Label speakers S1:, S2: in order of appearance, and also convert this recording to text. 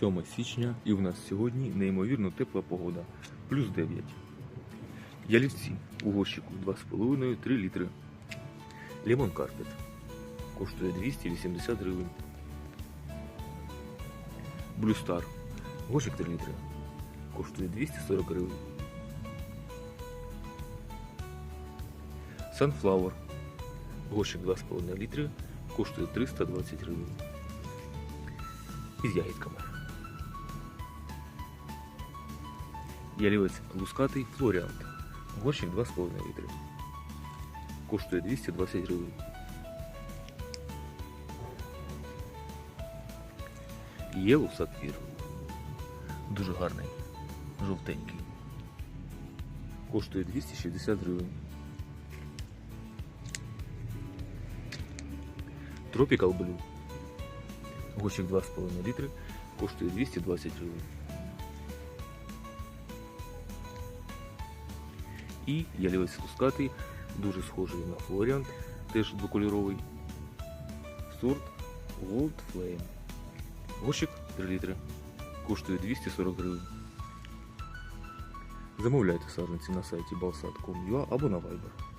S1: 7 січня і в нас сьогодні неймовірно тепла погода. Плюс 9. Ялівці у горщику 2,5-3 літри. Лемон Карпет коштує 280 гривень. Блюстар горщик 3 літри коштує 240 гривень. Sunflower горщик 2,5 літри коштує 320 гривень. Із ягідками. Ялівець лускатий Флоріант. Горщик 2,5 літри. Коштує 220 гривень. Єлу сапфір. Дуже гарний. Жовтенький. Коштує 260 гривень. Tropical Blue. Горщик 2,5 літри коштує 220 гривень. І ялівець лускатий, дуже схожий на флоріант, теж двокольоровий. Сорт Gold Flame. Гощик 3 літри. Коштує 240 гривень. Замовляйте саджанці на сайті balsat.com.ua або на Viber.